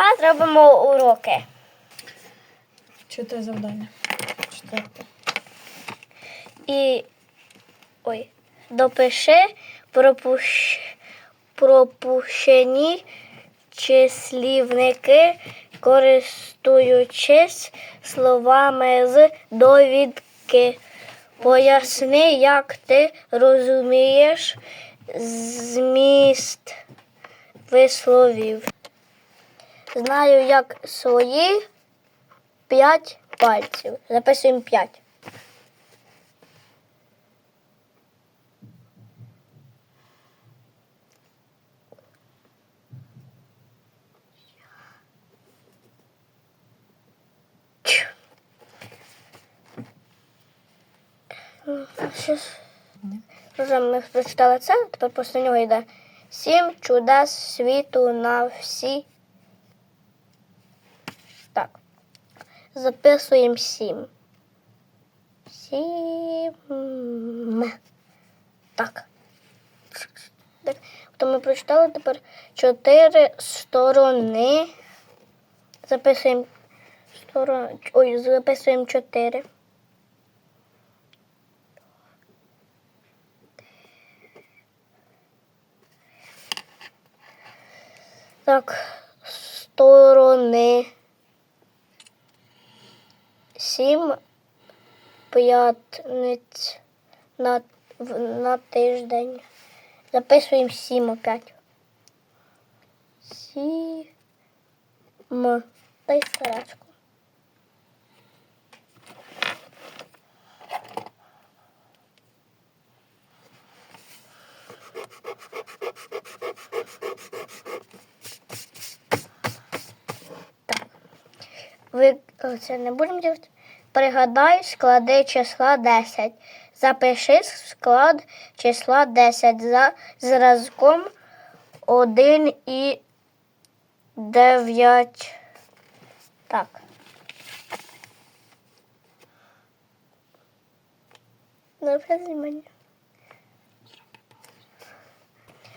Тепер зробимо уроки. Чите завдання. Четверте. І ой, допиши пропущ... пропущені числівники, користуючись словами з довідки. Поясни, як ти розумієш зміст висловів. Знаю, як свої п'ять пальців. Записуємо п'ять. Вже ми прочитали це, тепер після нього йде сім чудес світу на всі. Записуємо сім. Сім. Так. Так. То ми прочитали тепер чотири сторони. Записуємо сторони. Ой, записуємо чотири. Так, сторони. Сім п'ятниць на, на тиждень. Записуємо сім опять. Сім. Та й старачку. О, це не будемо робити? Пригадай склади числа 10. Запиши склад числа 10 за зразком 1 і 9. Так. Запиши мені.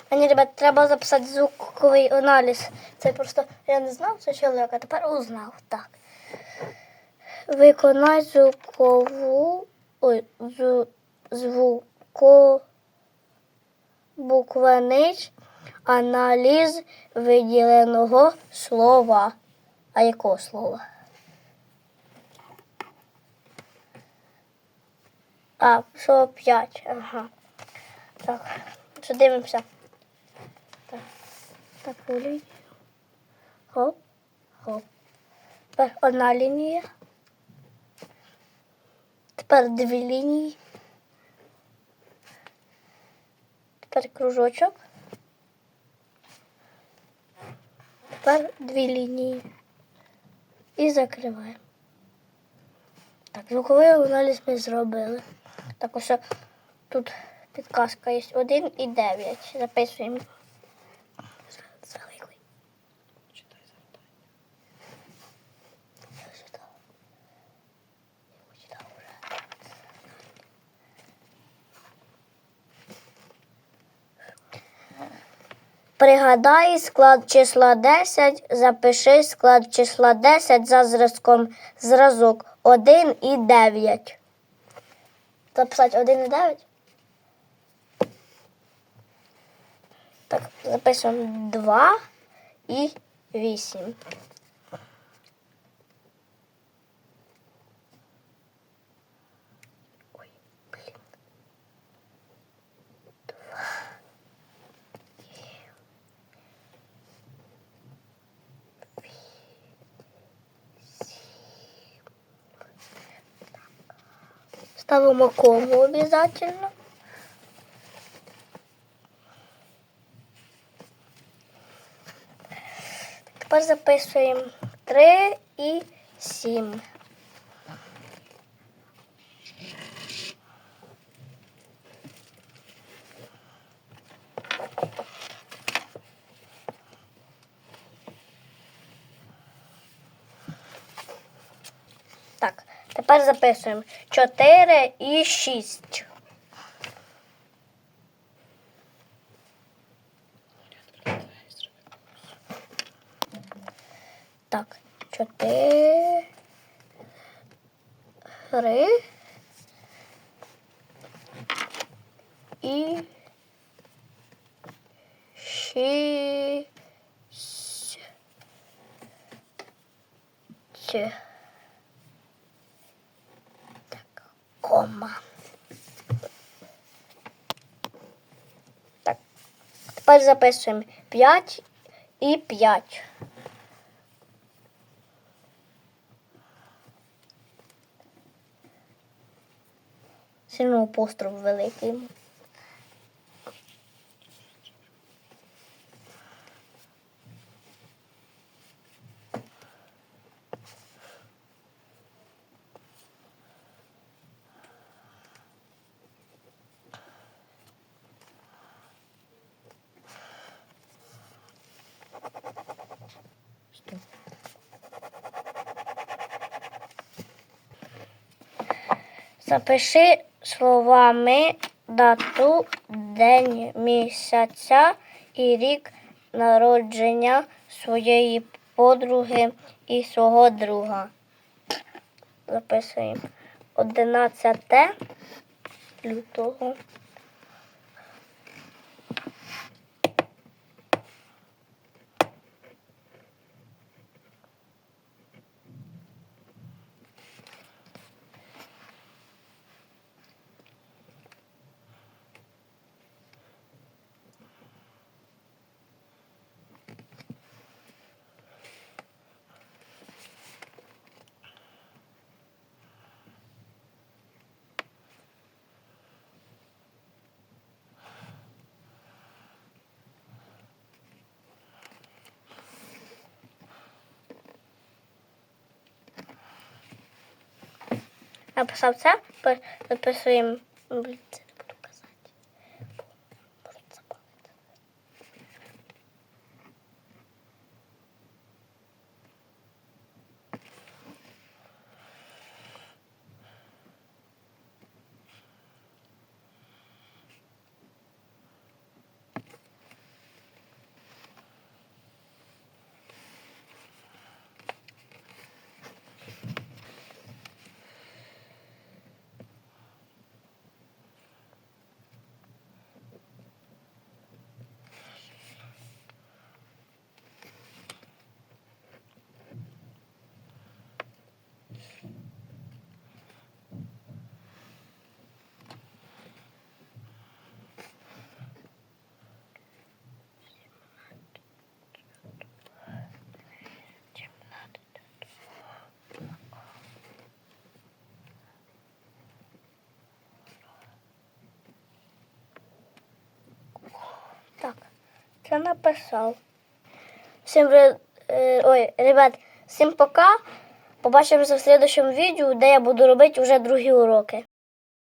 А ребят, треба записати звуковий аналіз. Це просто я не знав це чоловік, а тепер узнав. Так. Виконай звукову ой, зв, звуко буквений аналіз виділеного слова. А якого слова? А, що 5. Ага. Так, що дивимося. Так, так. Хоп, хоп. Тепер одна лінія. Тепер дві лінії. Тепер кружочок. Тепер дві лінії. І закриваємо. Так, звуковий аналіз ми зробили. Так, ось тут підказка є 1 і 9. Записуємо. Зрелий. Читай завдання. Я читала. Я читала вже. Пригадай склад числа 10, запиши склад числа 10 за зразком зразок 1 і 9. Записати 1 і 9? Так, записуємо 2 і 8. Ставимо кому обязательно. Тепер записуємо 3 і 7. Тепер записуємо 4 і 6. Так, 4 і 6. Кома. Так, тепер записуємо 5 і 5. Сильно апостроф великий. Запиши словами дату, день місяця і рік народження своєї подруги і свого друга. Записуємо 11 лютого. Написав це, пи- записуємо. Це написав. Всім, е, ой, ребят, всім пока. Побачимося в следующем відео, де я буду робити вже другі уроки.